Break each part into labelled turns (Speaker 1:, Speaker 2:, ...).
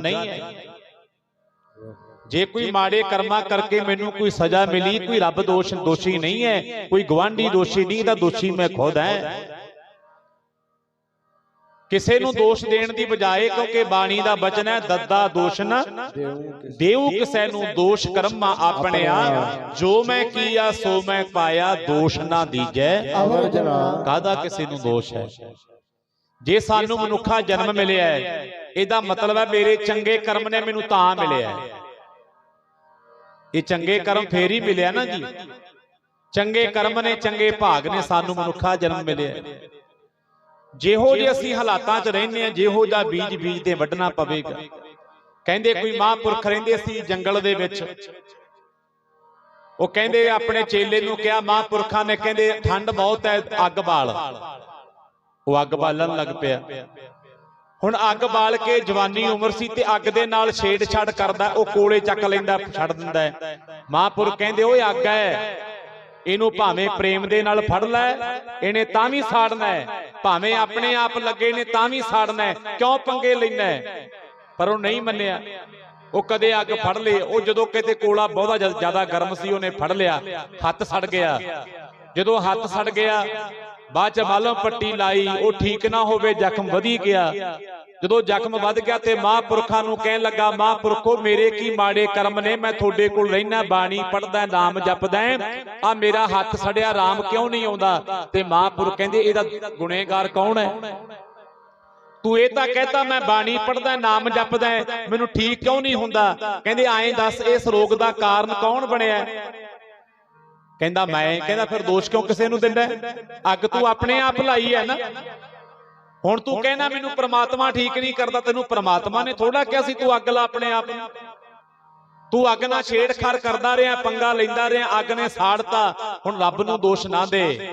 Speaker 1: ਨਹੀਂ ਹੈ। ਜੇ ਕੋਈ ਮਾੜੇ ਕਰਮਾਂ ਕਰਕੇ ਮੈਨੂੰ ਕੋਈ ਸਜ਼ਾ ਮਿਲੀ ਕੋਈ ਰੱਬ ਦੋਸ਼ ਦੋਸ਼ੀ ਨਹੀਂ ਹੈ ਕੋਈ ਗਵਾਂਢੀ ਦੋਸ਼ੀ ਨਹੀਂ ਤਾਂ ਦੋਸ਼ੀ ਮੈਂ ਖੁਦ ਹਾਂ। ਕਿਸੇ ਨੂੰ ਦੋਸ਼ ਦੇਣ ਦੀ ਬਜਾਏ ਕਿਉਂਕਿ ਬਾਣੀ ਦਾ ਬਚਨ ਹੈ ਦੱਦਾ ਦੋਸ਼ ਨਾ। ਦੇਉ ਕਿਸੇ ਨੂੰ ਦੋਸ਼ ਕਰਮਾ ਆਪਣਿਆ ਜੋ ਮੈਂ ਕੀਆ ਸੋ ਮੈਂ ਪਾਇਆ ਦੋਸ਼ ਨਾ ਦੀਜੈ। ਕਾਹਦਾ ਕਿਸੇ ਨੂੰ ਦੋਸ਼ ਹੈ? ਜੇ ਸਾਨੂੰ ਮਨੁੱਖਾ ਜਨਮ ਮਿਲਿਆ ਹੈ, ਇਹਦਾ ਮਤਲਬ ਹੈ ਮੇਰੇ ਚੰਗੇ ਕਰਮ ਨੇ ਮੈਨੂੰ ਤਾਂ ਮਿਲਿਆ ਹੈ। ਇਹ ਚੰਗੇ ਕਰਮ ਫੇਰ ਹੀ ਮਿਲਿਆ ਨਾ ਜੀ। ਚੰਗੇ ਕਰਮ ਨੇ ਚੰਗੇ ਭਾਗ ਨੇ ਸਾਨੂੰ ਮਨੁੱਖਾ ਜਨਮ ਮਿਲਿਆ ਜਿਹੋ ਜਿਹੇ ਅਸੀਂ ਹਾਲਾਤਾਂ 'ਚ ਰਹਿੰਦੇ ਆ ਜਿਹੋ ਜਿਹਾ ਬੀਜ ਬੀਜ ਤੇ ਵੱਢਣਾ ਪਵੇਗਾ। ਕਹਿੰਦੇ ਕੋਈ ਮਹਾਂਪੁਰਖ ਰਹਿੰਦੇ ਸੀ ਜੰਗਲ ਦੇ ਵਿੱਚ। ਉਹ ਕਹਿੰਦੇ ਆਪਣੇ ਚੇਲੇ ਨੂੰ ਕਿਹਾ, ਮਹਾਂਪੁਰਖਾਂ ਨੇ ਕਹਿੰਦੇ, ਠੰਡ ਬਹੁਤ ਹੈ, ਅੱਗ ਬਾਲ। ਉਹ ਅੱਗ ਬਾਲਣ ਲੱਗ ਪਿਆ। ਹੁਣ ਅੱਗ ਬਾਲ ਕੇ ਜਵਾਨੀ ਉਮਰ ਸੀ ਤੇ ਅੱਗ ਦੇ ਨਾਲ ਛੇੜਛਾੜ ਕਰਦਾ, ਉਹ ਕੋਲੇ ਚੱਕ ਲੈਂਦਾ ਛੱਡ ਦਿੰਦਾ ਹੈ। ਮਹਾਂਪੁਰਖ ਕਹਿੰਦੇ, ਓਏ ਅੱਗ ਹੈ। ਇਹਨੂੰ ਭਾਵੇਂ ਪ੍ਰੇਮ ਦੇ ਨਾਲ ਫੜ ਲੈ, ਇਹਨੇ ਤਾਂ ਵੀ ਸਾੜਨਾ ਹੈ। ਭਾਵੇਂ ਆਪਣੇ ਆਪ ਲੱਗੇ ਨੇ ਤਾਂ ਵੀ ਸਾੜਨਾ ਹੈ। ਕਿਉਂ ਪੰਗੇ ਲੈਣਾ ਪਰ ਉਹ ਨਹੀਂ ਮੰਨਿਆ। ਉਹ ਕਦੇ ਅੱਗ ਫੜ ਲਈ ਉਹ ਜਦੋਂ ਕਿਤੇ ਕੋਲਾ ਬਹੁਤਾ ਜ਼ਿਆਦਾ ਗਰਮ ਸੀ, ਉਹਨੇ ਫੜ ਲਿਆ। ਹੱਥ ਸੜ ਗਿਆ। ਜਦੋਂ ਹੱਥ ਸੜ ਗਿਆ ਬਾਅਦ ਚ ਮਾਲਮ ਪੱਟੀ ਲਾਈ, ਉਹ ਠੀਕ ਨਾ ਹੋਵੇ, ਜ਼ਖਮ ਵਧੀ ਗਿਆ। ਜਦੋਂ ਜ਼ਖਮ ਵੱਧ ਗਿਆ ਤੇ ਮਹਾਂਪੁਰਖਾਂ ਨੂੰ ਕਹਿਣ ਲੱਗਾ, ਮਹਾਂਪੁਰਖੋ, ਮੇਰੇ ਕੀ ਮਾੜੇ ਕਰਮ ਨੇ? ਮੈਂ ਤੁਹਾਡੇ ਕੋਲ ਰਹਿਣਾ ਬਾਣੀ ਪੜਦਾ ਨਾਮ ਜਪਦਾ ਆ ਮੇਰਾ ਹੱਥ ਸੜਿਆ ਆਰਾਮ ਕਿਉਂ ਨਹੀਂ ਆਉਂਦਾ? ਤੇ ਮਹਾਂਪੁਰਖ ਕਹਿੰਦੇ, ਇਹਦਾ ਗੁਨੇਗਾਰ ਕੌਣ ਹੈ? ਤੂੰ ਇਹ ਤਾਂ ਕਹਤਾ, ਮੈਂ ਬਾਣੀ ਪੜਦਾ ਨਾਮ ਜਪਦਾ ਮੈਨੂੰ ਠੀਕ ਕਿਉਂ ਨਹੀਂ ਹੁੰਦਾ? ਕਹਿੰਦੇ ਐਂ ਦੱਸ, ਇਸ ਰੋਗ ਦਾ ਕਾਰਨ ਕੌਣ ਬਣਿਆ? ਕਹਿੰਦਾ ਮੈਂ ਕਹਿੰਦਾ ਫਿਰ ਦੋਸ਼ ਕਿਉਂ ਕਿਸੇ ਨੂੰ ਦਿੰਦਾ? ਅੱਗ ਤੂੰ ਆਪਣੇ ਆਪ ਲਾਈ ਹੈ ਨਾ। ਹੁਣ ਤੂੰ ਕਹਿਣਾ ਮੈਨੂੰ ਪ੍ਰਮਾਤਮਾ ਠੀਕ ਨਹੀਂ ਕਰਦਾ ਤੈਨੂੰ ਪ੍ਰਮਾਤਮਾ ਨੇ ਥੋੜਾ ਕਿਹਾ ਸੀ ਤੂੰ ਅੱਗ ਲਾ ਆਪਣੇ ਆਪ ਨੂੰ। ਤੂੰ ਅੱਗ ਨਾਲ ਛੇੜਖਾੜ ਕਰਦਾ ਰਿਹਾ ਪੰਗਾ ਲੈਂਦਾ ਰਿਹਾ ਅੱਗ ਨੇ ਸਾੜਤਾ। ਹੁਣ ਰੱਬ ਨੂੰ ਦੋਸ਼ ਨਾ ਦੇ।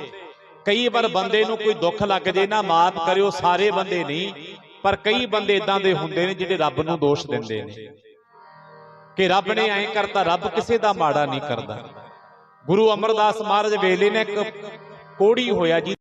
Speaker 1: ਕਈ ਵਾਰ ਬੰਦੇ ਨੂੰ ਕੋਈ ਦੁੱਖ ਲੱਗ ਜੇ ਨਾ ਮਾਫ ਕਰਿਓ ਸਾਰੇ ਬੰਦੇ ਨਹੀਂ। ਪਰ ਕਈ ਬੰਦੇ ਇਦਾਂ ਦੇ ਹੁੰਦੇ ਨੇ ਜਿਹੜੇ ਰੱਬ ਨੂੰ ਦੋਸ਼ ਦਿੰਦੇ ਨੇ। ਕਿ ਰੱਬ ਨੇ ਐਂ ਕਰਤਾ ਰੱਬ ਕਿਸੇ ਦਾ ਮਾੜਾ ਨਹੀਂ ਕਰਦਾ ਗੁਰੂ ਅਮਰਦਾਸ ਮਹਾਰਾਜ ਵੇਲੇ ਨੇ ਇੱਕ ਕੋੜੀ ਹੋਇਆ ਜੀ।